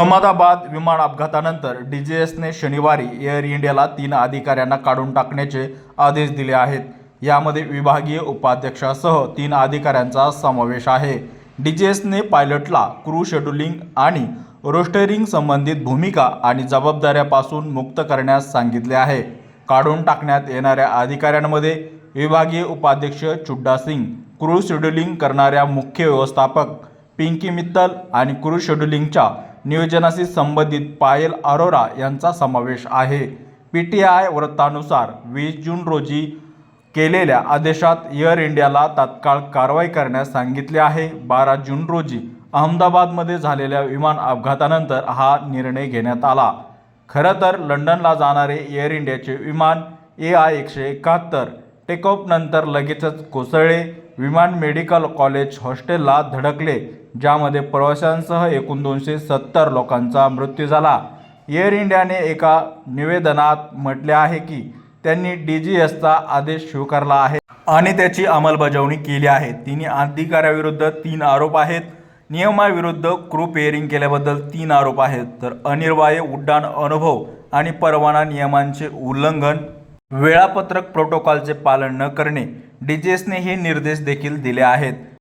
अहमदाबाद विमान अपघातानंतर डीजीएसने शनिवारी एअर इंडियाला तीन अधिकाऱ्यांना काढून टाकण्याचे आदेश दिले आहेत. यामध्ये विभागीय उपाध्यक्षासह तीन अधिकाऱ्यांचा समावेश आहे. डीजीएसने पायलटला क्रू शेड्युलिंग आणि रोस्टरिंग संबंधित भूमिका आणि जबाबदाऱ्यापासून मुक्त करण्यास सांगितले आहे. काढून टाकण्यात येणाऱ्या अधिकाऱ्यांमध्ये विभागीय उपाध्यक्ष चुड्डा सिंग क्रू शेड्युलिंग करणाऱ्या मुख्य व्यवस्थापक पिंकी मित्तल आणि क्रू शेड्युलिंगच्या नियोजनाशी संबंधित पायल अरोरा यांचा समावेश आहे. पी टी आय वृत्तानुसार वीस जून रोजी केलेल्या आदेशात एअर इंडियाला तात्काळ कारवाई करण्यास सांगितले आहे. बारा जून रोजी अहमदाबादमध्ये झालेल्या विमान अपघातानंतर हा निर्णय घेण्यात आला. खरं तर लंडनला जाणारे एअर इंडियाचे विमान ए आय एकशे एकाहत्तर टेकऑफनंतर लगेचच कोसळले. विमान मेडिकल कॉलेज हॉस्टेलला धडकले ज्यामध्ये प्रवाशांसह एकूण दोनशे सत्तर लोकांचा मृत्यू झाला. एअर इंडियाने एका निवेदनात म्हटले आहे की त्यांनी डी जी एसचा आदेश स्वीकारला आहे आणि त्याची अंमलबजावणी केली आहे. तिन्ही अधिकाऱ्याविरुद्ध तीन आरोप आहेत. नियमाविरुद्ध क्रू पेअरिंग केल्याबद्दल तीन आरोप आहेत. तर अनिर्वाय उड्डाण अनुभव आणि परवाना नियमांचे उल्लंघन वेळापत्रक प्रोटोकॉलचे पालन न करणे डीजीएसने हे निर्देश देखील दिले आहेत.